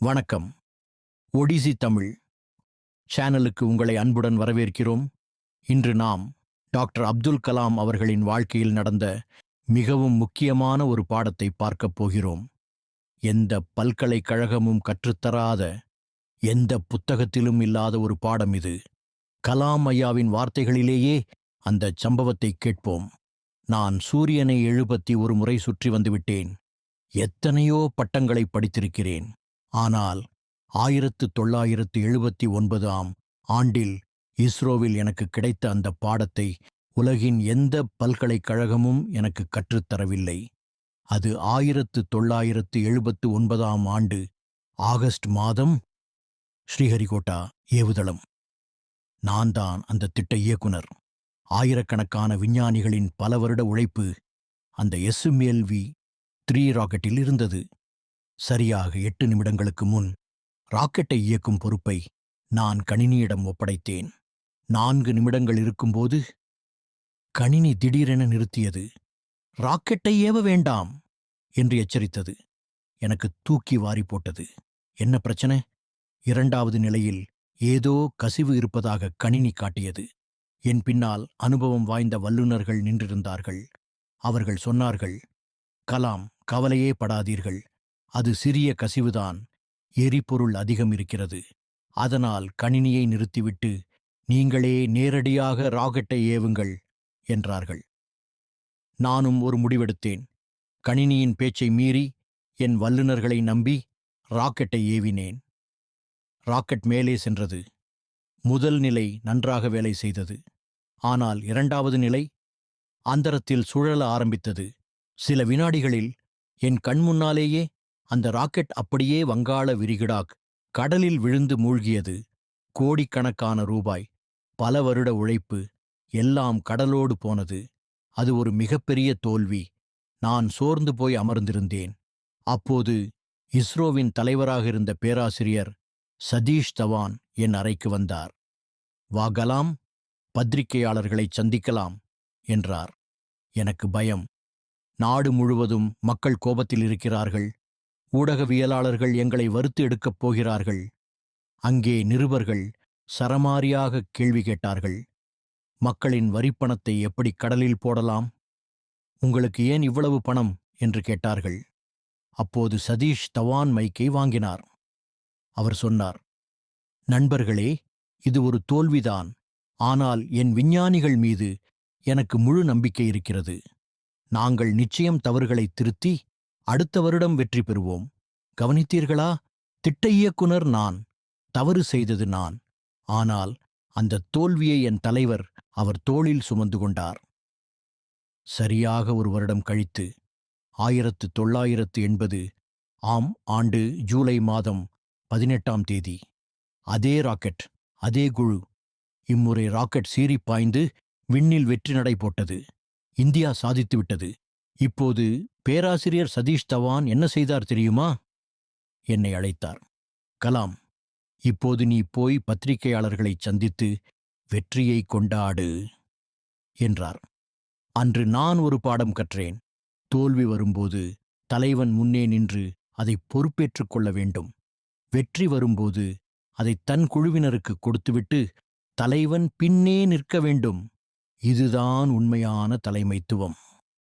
வணக்கம். ஒடிசி தமிழ் சேனலுக்கு உங்களை அன்புடன் வரவேற்கிறோம். இன்று நாம் டாக்டர் அப்துல் கலாம் அவர்களின் வாழ்க்கையில் நடந்த மிகவும் முக்கியமான ஒரு பாடத்தை பார்க்கப் போகிறோம். எந்த பல்கலைக்கழகமும் கற்றுத்தராத எந்த புத்தகத்திலும் இல்லாத ஒரு பாடம் இது. கலாம் ஐயாவின் வார்த்தைகளிலேயே அந்தச் சம்பவத்தை கேட்போம். நான் சூரியனை எழுபத்தி ஒரு முறை சுற்றி வந்துவிட்டேன். எத்தனையோ பட்டங்களை படித்திருக்கிறேன். ஆனால் ஆயிரத்து தொள்ளாயிரத்து எழுபத்தி ஒன்பதாம் ஆண்டில் இஸ்ரோவில் எனக்கு கிடைத்த அந்த பாடத்தை உலகின் எந்த பல்கலைக்கழகமும் எனக்கு கற்றுத்தரவில்லை. அது ஆயிரத்து தொள்ளாயிரத்து எழுபத்து ஒன்பதாம் ஆண்டு ஆகஸ்ட் மாதம் ஸ்ரீஹரிகோட்டா ஏவுதளம். நான் தான் அந்த திட்ட இயக்குனர். ஆயிரக்கணக்கான விஞ்ஞானிகளின் பல வருட உழைப்பு அந்த எஸ்எம்எல்வி த்ரீ ராக்கெட்டில் இருந்தது. சரியாக எட்டு நிமிடங்களுக்கு முன் ராக்கெட்டை இயக்கும் பொறுப்பை நான் கணினியிடம் ஒப்படைத்தேன். நான்கு நிமிடங்கள் இருக்கும்போது கணினி திடீரென நிறுத்தியது. ராக்கெட்டை ஏவ வேண்டாம்! என்று எச்சரித்தது. எனக்கு தூக்கி வாரி போட்டது. என்ன பிரச்சனை? இரண்டாவது நிலையில் ஏதோ கசிவு இருப்பதாக கணினி காட்டியது. என் பின்னால் அனுபவம் வாய்ந்த வல்லுநர்கள் நின்றிருந்தார்கள். அவர்கள் சொன்னார்கள் கலாம் கவலையே படாதீர்கள். அது சிறிய கசிவுதான். எரிபொருள் அதிகம் இருக்கிறது. அதனால் கணினியை நிறுத்திவிட்டு நீங்களே நேரடியாக ராக்கெட்டை ஏவுங்கள் என்றார்கள். நானும் ஒரு முடிவெடுத்தேன். கணினியின் பேச்சை மீறி என் வல்லுநர்களை நம்பி ராக்கெட்டை ஏவினேன். ராக்கெட் மேலே சென்றது. முதல் நிலை நன்றாக வேலை செய்தது. ஆனால் இரண்டாவது நிலை அந்தரத்தில் சுழல ஆரம்பித்தது. சில வினாடிகளில் என் கண் முன்னாலேயே அந்த ராக்கெட் அப்படியே வங்காள விரிகுடாக் கடலில் விழுந்து மூழ்கியது. கோடிக்கணக்கான ரூபாய் பல வருட உழைப்பு எல்லாம் கடலோடு போனது. அது ஒரு மிகப்பெரிய தோல்வி. நான் சோர்ந்து போய் அமர்ந்திருந்தேன். அப்போது இஸ்ரோவின் தலைவராக இருந்த பேராசிரியர் சதீஷ் தவான் என் அறைக்கு வந்தார். வாகலாம் பத்திரிகையாளர்களைச் பத்திரிகையாளர்களை சந்திக்கலாம் என்றார். எனக்கு பயம். நாடு முழுவதும் மக்கள் கோபத்தில் இருக்கிறார்கள். ஊடகவியலாளர்கள் எங்களை வறுத்து எடுக்கப் போகிறார்கள். அங்கே நிருபர்கள் சரமாரியாக கேள்வி கேட்டார்கள். மக்களின் வரிப்பணத்தை எப்படி கடலில் போடலாம்? உங்களுக்கு ஏன் இவ்வளவு பணம்? என்று கேட்டார்கள். அப்போது சதீஷ் தவான் மைக்கை வாங்கினார். அவர் சொன்னார் நண்பர்களே இது ஒரு தோல்விதான். ஆனால் என் விஞ்ஞானிகள் மீது எனக்கு முழு நம்பிக்கை இருக்கிறது. நாங்கள் நிச்சயம் தவறுகளை திருத்தி அடுத்த வருடம் வெற்றி பெறுவோம். கவனித்தீர்களா? திட்ட இயக்குனர் நான். தவறு செய்தது நான். ஆனால் அந்த தோல்வியை என் தலைவர் அவர் தோளில் சுமந்து கொண்டார். சரியாக ஒரு வருடம் கழித்து ஆயிரத்து தொள்ளாயிரத்து எண்பது ஆம் ஆண்டு ஜூலை மாதம் பதினெட்டாம் தேதி அதே ராக்கெட் அதே குழு இம்முறை ராக்கெட் சீறிப் பாய்ந்து விண்ணில் வெற்றி நடை போட்டது. இந்தியா சாதித்துவிட்டது இப்போது பேராசிரியர் சதீஷ் தவான் என்ன செய்தார் தெரியுமா? என்னை அழைத்தார். கலாம் இப்போது நீ போய் பத்திரிகையாளர்களை சந்தித்து வெற்றியை கொண்டாடு என்றார். அன்று நான் ஒரு பாடம் கற்றேன். தோல்வி வரும்போது தலைவன் முன்னே நின்று அதை பொறுப்பேற்றுக் கொள்ள வேண்டும். வெற்றி வரும்போது அதை தன் குழுவினருக்கு கொடுத்துவிட்டு தலைவன் பின்னே நிற்க வேண்டும். இதுதான் உண்மையான தலைமைத்துவம்.